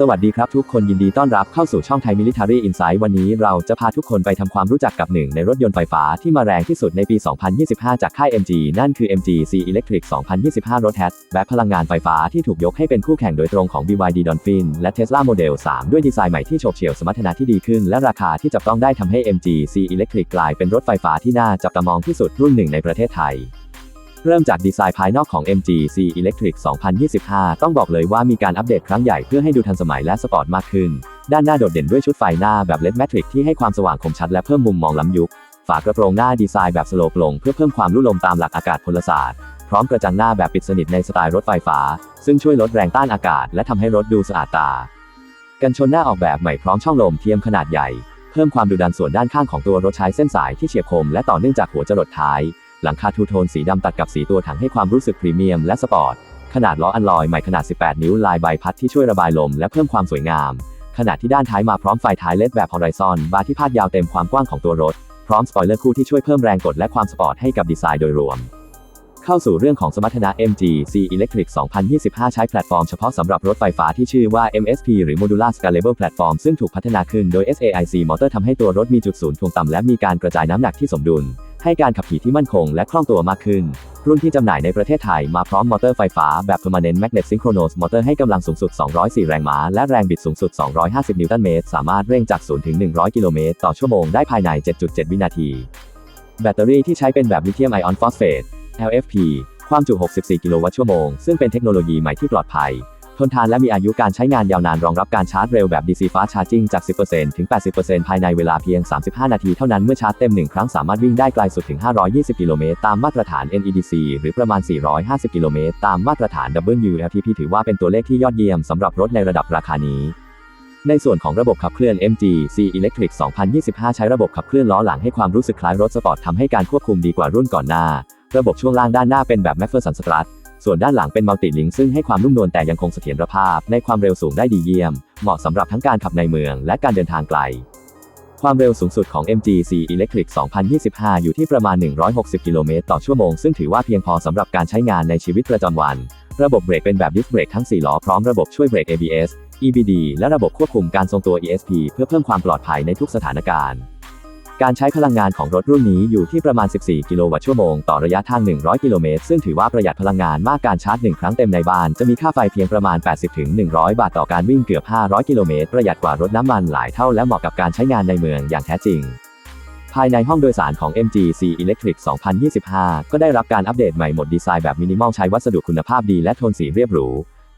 สวัสดีครับทุกคนยินดีต้อนรับเข้าสู่ช่องไทย Military Insight วันนี้เราจะพาทุกคนไปทำความรู้จักกับหนึ่งในรถยนต์ไฟฟ้าที่มาแรงที่สุดในปี 2025 จากค่าย MG นั่นคือ MG C Electric 2025 รถแฮชแบ็คพลังงานไฟฟ้าที่ถูกยกให้เป็นคู่แข่งโดยตรงของ BYD Dolphin และ Tesla Model 3 ด้วยดีไซน์ใหม่ที่โฉบเฉี่ยวสมรรถนะที่ดีขึ้น และราคาที่จับต้องได้ทำให้ MG C Electric กลายเป็นรถไฟฟ้าที่น่าจับตามองที่สุดรุ่นหนึ่งในประเทศไทย เริ่มจากดีไซน์ภายนอกของ MG C Electric 2025 ต้องบอกเลยว่ามีการอัปเดตครั้งใหญ่เพื่อให้ดูทันสมัยและสปอร์ตมากขึ้น ด้านหน้าโดดเด่นด้วยชุดไฟหน้าแบบ LED Matrix ที่ให้ความสว่างคมชัดและเพิ่มมุมมองล้ำยุค ฝากระโปรงหน้าดีไซน์แบบสโลปลงเพื่อเพิ่มความลุ่ลมตามหลักอากาศพลศาสตร์ พร้อมกระจังหน้าแบบปิดสนิทในสไตล์รถไฟฟ้า ซึ่งช่วยลดแรงต้านอากาศ และทำให้รถดูสะอาดตา กันชนหน้าออกแบบใหม่พร้อมช่องลมเทียมขนาดใหญ่ เพิ่มความดุดันส่วนด้านข้างของตัวรถใช้เส้นสายที่เฉียบคมและต่อเนื่องจากหัวจรดท้าย หลังคาทูโทนสีดำตัดกับสีตัวถังให้ความรู้สึกพรีเมียมและสปอร์ต ขนาดล้ออัลลอยใหม่ขนาด 18 นิ้วลายใบพัดที่ช่วยระบายลมและเพิ่มความสวยงามขณะที่ด้านท้ายมาพร้อมไฟท้ายเลดแบบฮอริซอนบาร์ที่พาดยาวเต็มความกว้างของตัวรถ พร้อมสปอยเลอร์คู่ที่ช่วยเพิ่มแรงกดและความสปอร์ตให้กับดีไซน์โดยรวม เข้าสู่เรื่องของสมรรถนะ MG C Electric 2025 ใช้แพลตฟอร์มเฉพาะสำหรับรถไฟฟ้าที่ชื่อว่า MSP หรือ Modular Scalable Platform ซึ่งถูกพัฒนาขึ้นโดย SAIC Motor ทำให้ตัวรถมีจุดศูนย์ถ่วงต่ำและมีการกระจายน้ำหนักที่สมดุล ให้การขับขี่ที่มั่นคงและคล่องตัวมากขึ้น รุ่นที่จำหน่ายในประเทศไทยมาพร้อมมอเตอร์ไฟฟ้าแบบ Permanent Magnet Synchronous Motor ให้กำลังสูงสุด 204 แรงม้า และแรงบิดสูงสุด 250 นิวตันเมตร สามารถเร่งจาก 0 ถึง 100 กิโลเมตรต่อชั่วโมงได้ภายใน 7.7 วินาที แบตเตอรี่ที่ใช้เป็นแบบลิเธียมไอออนฟอสเฟต LFP ความจุ 64 กิโลวัตต์ชั่วโมง ซึ่งเป็นเทคโนโลยีใหม่ที่ปลอดภัย ทนทานและมีอายุการใช้งานยาวนานรองรับการชาร์จเร็วแบบ DC Fast Charging จาก 10%ถึง 80%ภายในเวลาเพียง 35 นาทีเท่านั้นเมื่อชาร์จเต็ม 1 ครั้งสามารถวิ่งได้ไกลสุดถึง 520 กิโลเมตรตามมาตรฐาน NEDC หรือประมาณ 450 กิโลเมตรตามมาตรฐาน WLTP ถือว่าเป็นตัวเลขที่ยอดเยี่ยมสำหรับรถในระดับราคานี้ในส่วนของระบบขับเคลื่อน MG C Electric 2025 ใช้ระบบขับเคลื่อนล้อหลังให้ความรู้สึกคล้ายรถสปอร์ตทำให้การควบคุมดีกว่ารุ่นก่อนหน้า ระบบช่วงล่างด้านหน้าเป็นแบบ Macpherson Strut ส่วนด้านหลังเป็นมัลติลิงซึ่งให้ความนุ่มนวลแต่ยังคงเสถียรภาพในความเร็วสูงได้ดีเยี่ยม เหมาะสำหรับทั้งการขับในเมืองและการเดินทางไกล ความเร็วสูงสุดของ MG C Electric 2025 อยู่ที่ประมาณ 160 กิโลเมตรต่อชั่วโมง ซึ่งถือว่าเพียงพอสำหรับการใช้งานในชีวิตประจำวัน ระบบเบรกเป็นแบบดิสเบรกทั้ง 4 ล้อพร้อมระบบช่วยเบรก ABS EBD และระบบควบคุมการทรงตัว ESP เพื่อเพิ่มความปลอดภัยในทุกสถานการณ์ การใช้พลังงานของรถรุ่นนี้อยู่ที่ประมาณ 14 กิโลวัตต์ชั่วโมง ต่อระยะทาง 100 กิโลเมตร ซึ่งถือว่าประหยัดพลังงานมากการชาร์จ 1 ครั้งเต็มในบ้าน จะมีค่าไฟเพียงประมาณ 80-100 บาทต่อการวิ่งเกือบ 500 กิโลเมตร ประหยัดกว่ารถน้ำมันหลายเท่าและเหมาะกับการใช้งานในเมืองอย่างแท้จริง ภายในห้องโดยสารของ MG C Electric 2025 ก็ได้รับการอัปเดตใหม่หมดดีไซน์แบบมินิมอลใช้วัสดุคุณภาพดีและโทนสีเรียบหรู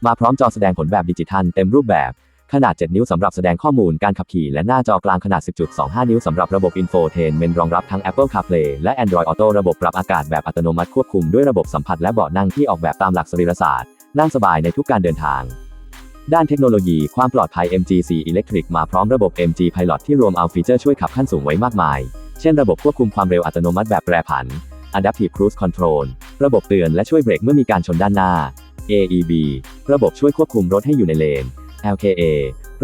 มาพร้อมจอแสดงผลแบบดิจิทัลเต็มรูปแบบ ขนาด 7 นิ้วสำหรับแสดงข้อมูลการขับขี่ และหน้าจอกลางขนาด 10.25 นิ้วสำหรับระบบ Infotainment รองรับทั้ง Apple CarPlay และ Android Auto ระบบปรับอากาศแบบอัตโนมัติควบคุมด้วยระบบสัมผัสและเบาะนั่งที่ออกแบบตามหลักสรีรศาสตร์ นั่งสบายในทุกการเดินทางด้านเทคโนโลยีความปลอดภัย MG4 Electric มาพร้อมระบบ MG Pilot ที่รวมเอาฟีเจอร์ช่วยขับขั้นสูงไว้มากมาย เช่นระบบควบคุมความเร็วอัตโนมัติแบบแปรผัน Adaptive Cruise Control ระบบเตือนและช่วยเบรกเมื่อมีการชนด้านหน้า AEB ระบบช่วยควบคุมรถให้อยู่ในเลน LKA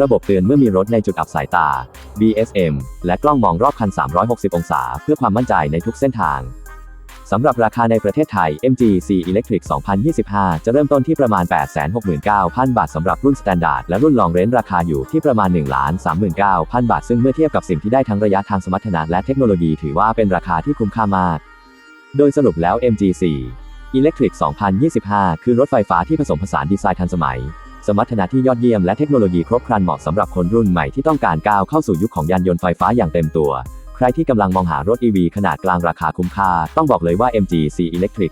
ระบบเตือนเมื่อมีรถในจุดอับสายตา BSM และกล้องมองรอบคัน 360 องศา เพื่อความมั่นใจในทุกเส้นทาง สำหรับราคาในประเทศไทย MG C Electric 2025 จะเริ่มต้นที่ประมาณ 869,000 บาทสำหรับรุ่น Standard และรุ่น Long Range ราคาอยู่ที่ประมาณ 1,39,000 บาท ซึ่งเมื่อเทียบกับสิ่งที่ได้ทั้งระยะทางสมรรถนะและเทคโนโลยีถือว่าเป็นราคาที่คุ้มค่ามาก โดยสรุปแล้ว MG C Electric 2025 คือรถไฟฟ้าที่ผสมผสานดีไซน์ทันสมัย สมรรถนะที่ยอดเยี่ยมและเทคโนโลยีครบครันเหมาะสำหรับคนรุ่นใหม่ที่ต้องการก้าวเข้าสู่ยุคของยานยนต์ไฟฟ้าอย่างเต็มตัว ใครที่กำลังมองหารถ EV ขนาดกลางราคาคุ้มค่า ต้องบอกเลยว่า MG C Electric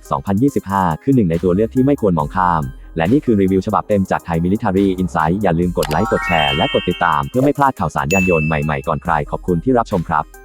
2025 คือหนึ่งในตัวเลือกที่ไม่ควรมองข้าม และนี่คือรีวิวฉบับเต็มจากไทย Military Insight อย่าลืมกดไลค์กดแชร์และกดติดตาม เพื่อไม่พลาดข่าวสารยานยนต์ใหม่ๆก่อนใครขอบคุณที่รับชมครับ